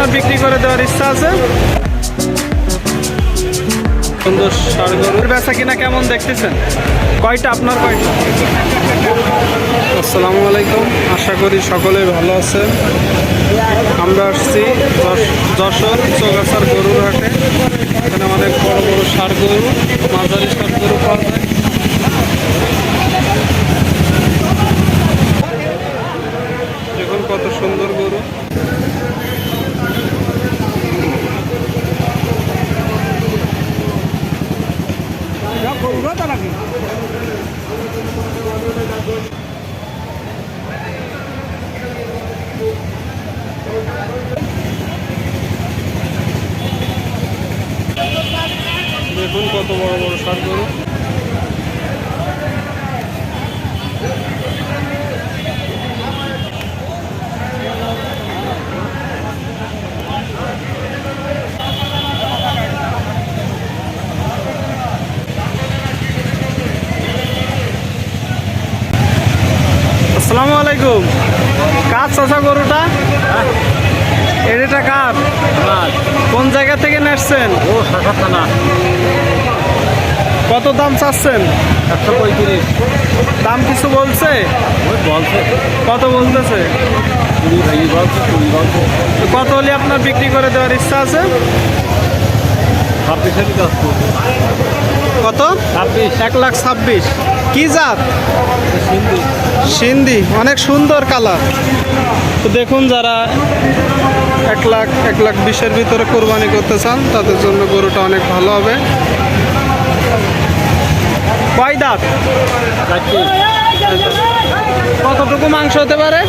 আপনার বিক্রি করে দেওয়ার ইচ্ছা আছে? সুন্দর ষাড় গরুর বেচা কিনা কেমন দেখতেছেন? কয়টা আপনার কয়টা? আসসালামু আলাইকুম। আশা করি সকলে ভালো আছে। আমরা আসছি যশ- যশোর চৌগাছার গরুর হাটে। এখানে অনেক বড় বড় ষাড় গরু মাঝারি সার গরু পাওয়া যায় দেখুন কত সুন্দর গরু দেখুন কত বড় বড় সার গরু। আসসালামু আলাইকুম। কার চাষা গরুটা? এটা কার? কোন জায়গা থেকে নেসছেন ও শাখা থানা কত দাম চাচ্ছেন? একশো পঁয়ত্রিশ। দাম কিছু বলছে? বলছে। কত বলতেছে? কত হলে আপনার বিক্রি করে দেওয়ার ইচ্ছা আছে? কত? ছাব্বিশ। এক লাখ ছাব্বিশ। কি জাত? সিন্ধি। অনেক সুন্দর কালার। তো দেখুন যারা এক লাখ এক লাখ বিশের ভিতরে কোরবানি করতে চান তাদের জন্য গরুটা অনেক ভালো হবে। কয় দাঁত? কতটুকু মাংস হতে পারে?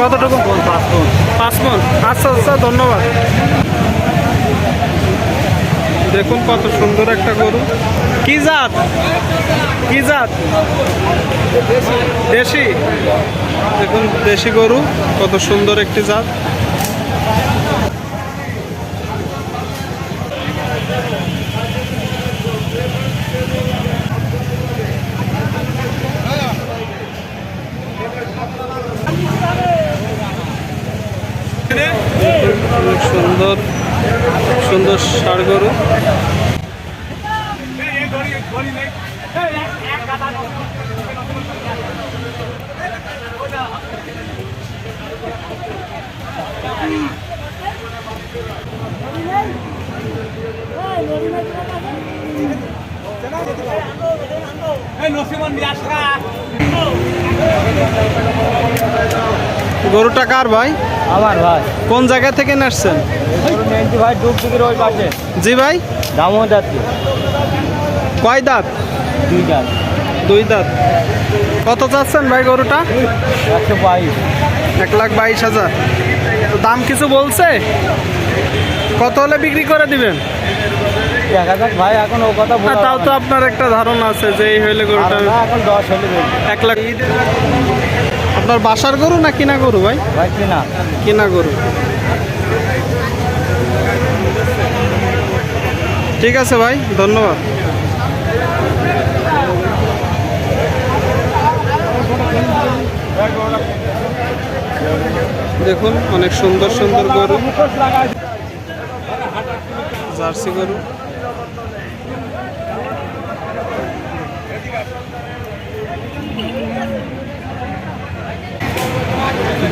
কতটুকু? পাঁচ মন আচ্ছা আচ্ছা ধন্যবাদ। দেখুন কত সুন্দর একটা গরু। কি জাত? কি জাত? দেশি? দেখুন, দেশি গরু, কত সুন্দর একটি জাত। সুন্দর সুন্দর ষাড় গরু। গরুটা কার ভাই? আমার ভাই। কোন জায়গা থেকে নাসছেন? জি ভাই? যাচ্ছে কয় দাঁত? দুইটা দুই দাঁত। কত চাচ্ছেন ভাই গরুটা? একশো বাইশ। এক লাখ বাইশ হাজার। দাম কিছু বলছে? কত হলে বিক্রি করে দিবেন? দেখা যাক ভাই এখন ও কথা তাও তো আপনার একটা ধারণা আছে যে এই হইলে গরুটা এখন দশ হলে এক লাখ আপনার বাসার গরু না কিনা গরু ভাই? ভাই কিনা। কিনা গরু। ঠিক আছে ভাই ধন্যবাদ। দেখুন, অনেক সুন্দর সুন্দর গরু। জার্সি গরু।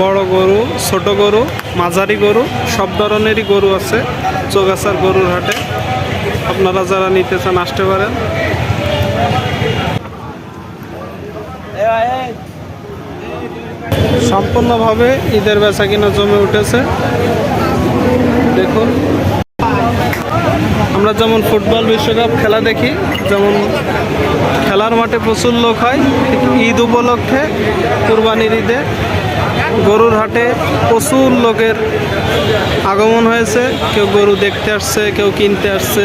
বড় গরু, ছোট গরু, মাঝারি গরু, সব ধরনেরই গরু আছে চৌগাছার গরুর হাটে। আপনারা যারা নিতে চান, আসতে পারেন। সম্পূর্ণভাবে ঈদের বেচা কিনা জমে উঠেছে। দেখুন। আমরা যেমন ফুটবল বিশ্বকাপ খেলা দেখি, যেমন খেলার মাঠে প্রচুর লোক হয় ঈদ উপলক্ষে, কুরবানির ঈদে গরুর হাটে প্রচুর লোকের আগমন হয়েছে। কেউ গরু দেখতে আসছে, কেউ কিনতে আসছে।